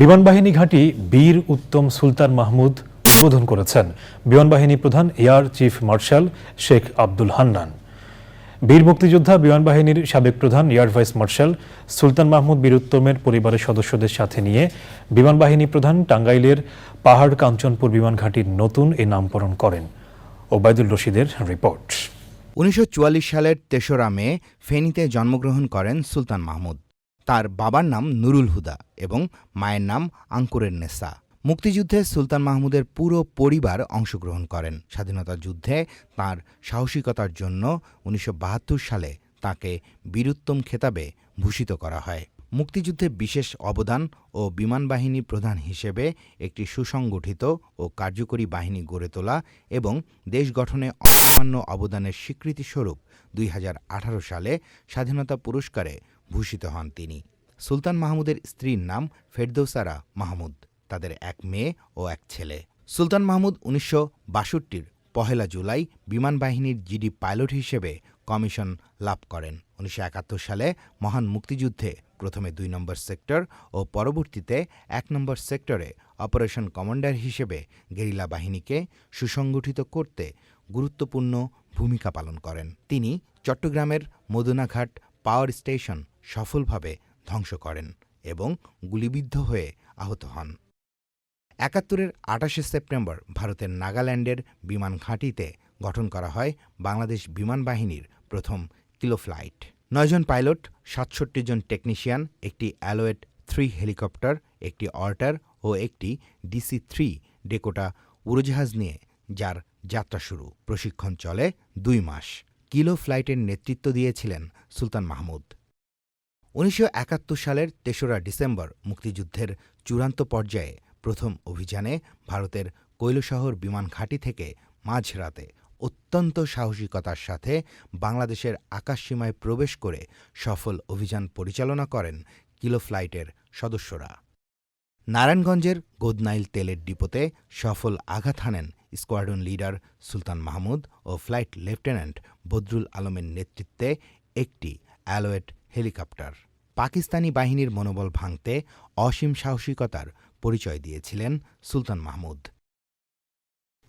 বিমানবাহিনী ঘাঁটি বীর উত্তম সুলতান মাহমুদ উদ্বোধন করেছেন। বিমানবাহিনী প্রধান air chief marshal Sheikh Abdul Hannan. বীর মুক্তিযোদ্ধা বিমানবাহিনীর সাবেক প্রধান air vice marshal Sultan Mahmud বীর উত্তমের পরিবারের সদস্যদের সাথে নিয়ে বিমানবাহিনী প্রধান টাঙ্গাইলের পাহাড় কাঞ্চনপুর বিমান ঘাঁটির নতুন এ নামকরণ করেন। ওবায়দুল রশিদের রিপোর্ট। উনিশশো চুয়াল্লিশ সালের তেসরা মে ফেনীতে জন্মগ্রহণ করেন সুলতান মাহমুদ। তার বাবার নাম নুরুল হুদা এবং মায়ের নাম আঙ্কুরের নেসা। মুক্তিযুদ্ধে সুলতান মাহমুদের পুরো পরিবার অংশগ্রহণ করেন। স্বাধীনতা যুদ্ধে তার সাহসিকতার জন্য উনিশশো বাহাত্তর সালে তাকে বীরুত্তম খেতাবে ভূষিত করা হয়। মুক্তিযুদ্ধে বিশেষ অবদান ও বিমানবাহিনী প্রধান হিসেবে একটি সুসংগঠিত ও কার্যকরী বাহিনী গড়ে তোলা এবং দেশ গঠনে অসামান্য অবদানের স্বীকৃতিস্বরূপ দুই সালে স্বাধীনতা পুরস্কারে ভূষিত হন তিনি। সুলতান মাহমুদের স্ত্রীর নাম ফেরদৌসারা মাহমুদ, তাদের এক মেয়ে ও এক ছেলে। সুলতান মাহমুদ উনিশশো বাষট্টির পহেলা জুলাই বিমানবাহিনীর জিডি পাইলট হিসেবে কমিশন লাভ করেন। উনিশশো একাত্তর সালে মহান মুক্তিযুদ্ধে প্রথমে দুই নম্বর সেক্টর ও পরবর্তীতে এক নম্বর সেক্টরে অপারেশন কমান্ডার হিসেবে গেরিলা বাহিনীকে সুসংগঠিত করতে গুরুত্বপূর্ণ ভূমিকা পালন করেন। তিনি চট্টগ্রামের মদুনাঘাট পাওয়ার স্টেশন সফলভাবে ধ্বংস করেন এবং গুলিবিদ্ধ হয়ে আহত হন। একাত্তরের আটাশে সেপ্টেম্বর ভারতের নাগাল্যান্ডের বিমান ঘাঁটিতে গঠন করা হয় বাংলাদেশ বিমান বাহিনীর প্রথম কিলো ফ্লাইট। নয়জন পাইলট, সাতষট্টি জন টেকনিশিয়ান, একটি অ্যালোয়েট থ্রি হেলিকপ্টার, একটি অর্টার ও একটি ডিসি থ্রি ডেকোটা উড়োজাহাজ নিয়ে যার যাত্রা শুরু। প্রশিক্ষণ চলে দুই মাস। কিলো ফ্লাইটের নেতৃত্ব দিয়েছিলেন সুলতান মাহমুদ। উনিশশো একাত্তর সালের তেসরা ডিসেম্বর মুক্তিযুদ্ধের চূড়ান্ত পর্যায়ে প্রথম অভিযানে ভারতের কৈলশহর বিমান ঘাঁটি থেকে মাঝরাতে অত্যন্ত সাহসিকতার সাথে বাংলাদেশের আকাশসীমায় প্রবেশ করে সফল অভিযান পরিচালনা করেন কিলো ফ্লাইটের সদস্যরা। নারায়ণগঞ্জের গোদনাইল তেলের ডিপোতে সফল আঘাত হানেন স্কোয়াড্রন লিডার সুলতান মাহমুদ ও ফ্লাইট লেফটেন্যান্ট বদরুল আলমের নেতৃত্বে একটি অ্যালোয়েট হেলিকপ্টার। পাকিস্তানি বাহিনীর মনোবল ভাঙতে অসীম সাহসিকতার পরিচয় দিয়েছিলেন সুলতান মাহমুদ।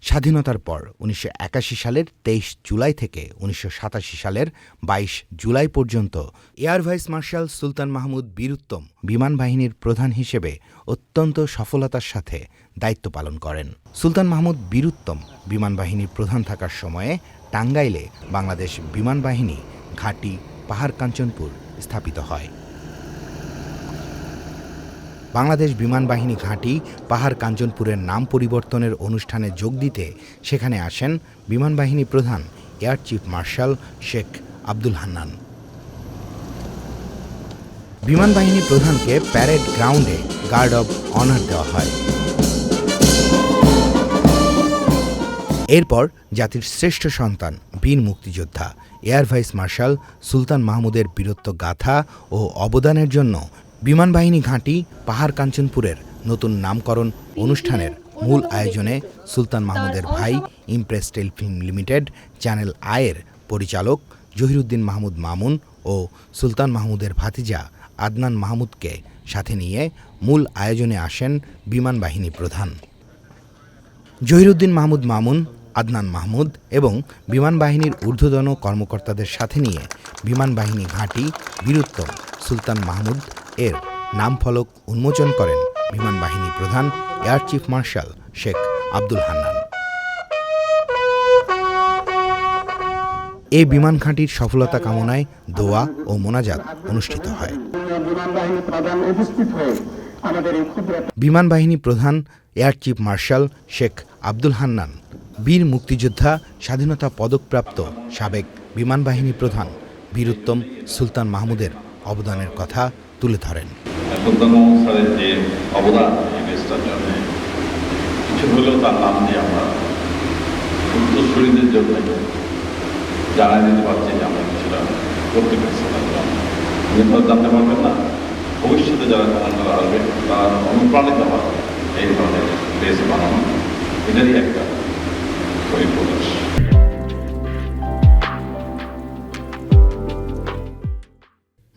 স্বাধীনতার পর উনিশশো একাশি সালের তেইশ জুলাই থেকে উনিশশো সাতাশি সালের ২২ জুলাই পর্যন্ত air vice marshal Sultan Mahmud Bir Uttom বিমান বাহিনীর প্রধান হিসেবে অত্যন্ত সফলতার সাথে দায়িত্ব পালন করেন। সুলতান মাহমুদ বীরুত্তম বিমান বাহিনীর প্রধান থাকার সময়ে টাঙ্গাইলে বাংলাদেশ বিমান বাহিনী ঘাঁটি পাহাড় কাঞ্চনপুর স্থাপিত হয়। বাংলাদেশ বিমান বাহিনী ঘাঁটি পাহাড় কাঞ্চনপুরের নাম পরিবর্তনের অনুষ্ঠানে যোগ দিতে সেখানে আসেন বিমান বাহিনী প্রধান, air chief marshal Sheikh Abdul Hannan. বিমান বাহিনী প্রধানকে প্যারেড গ্রাউন্ডে গার্ড অব অনার দেওয়া হয়। এরপর জাতির শ্রেষ্ঠ সন্তান বীর মুক্তিযোদ্ধা, এয়ার ভাইস মার্শাল সুলতান মাহমুদের বীরত্ব গাথা ও অবদানের জন্য বিমান বাহিনী ঘাঁটি পাহাড় কাঞ্চনপুরের নতুন নামকরণ অনুষ্ঠানের মূল আয়োজনে সুলতান মাহমুদের ভাই Impress Telefilm Limited, channel আয়ের পরিচালক জহিরুদ্দিন মাহমুদ মামুন ও সুলতান মাহমুদের ভাতিজা আদনান মাহমুদকে সাথে নিয়ে মূল আয়োজনে আসেন বিমান বাহিনী প্রধান। জহিরুদ্দিন মাহমুদ মামুন আদনান মাহমুদ এবং বিমান বাহিনীর ঊর্ধ্বতন কর্মকর্তাদের সাথে নিয়ে বিমান বাহিনী ঘাঁটি বীরুত্তম সুলতান মাহমুদ এর নামফলক উন্মোচন করেন বিমান বাহিনী প্রধান air chief marshal Sheikh Abdul Hannan. এই বিমান ঘাঁটির সফলতা কামনায় দোয়া ও মোনাজাত অনুষ্ঠিত হয়। বিমান বাহিনী প্রধান হয়ে air chief marshal Sheikh Abdul Hannan, বীর মুক্তিযোদ্ধা, স্বাধীনতা পদকপ্রাপ্ত সাবেক বিমান বাহিনী প্রধান বীরুত্তম সুলতান মাহমুদের অবদানের কথা তুলে ধরেন। অবদান হলেও তার নাম দিয়ে আমরা জন্য জানাই দিতে পারছি যে আমরা কিছুটা করতে পেরেছি। জানতে পারবেন না, ভবিষ্যতে যারা কমান্ডার আসবে, তারা অনুপ্রাণিত হবে এই ধরনের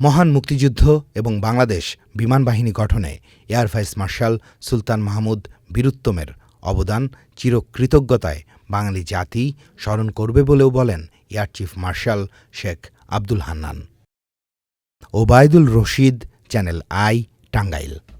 মহান মুক্তিযুদ্ধ এবং বাংলাদেশ বিমান বাহিনী গঠনে air vice marshal Sultan Mahmud বীরুত্তমের অবদান চিরকৃতজ্ঞতায় বাঙালি জাতি স্মরণ করবে বলেও বলেন air chief marshal Sheikh Abdul Hannan. Obaidul Rashid, channel I, Tangail.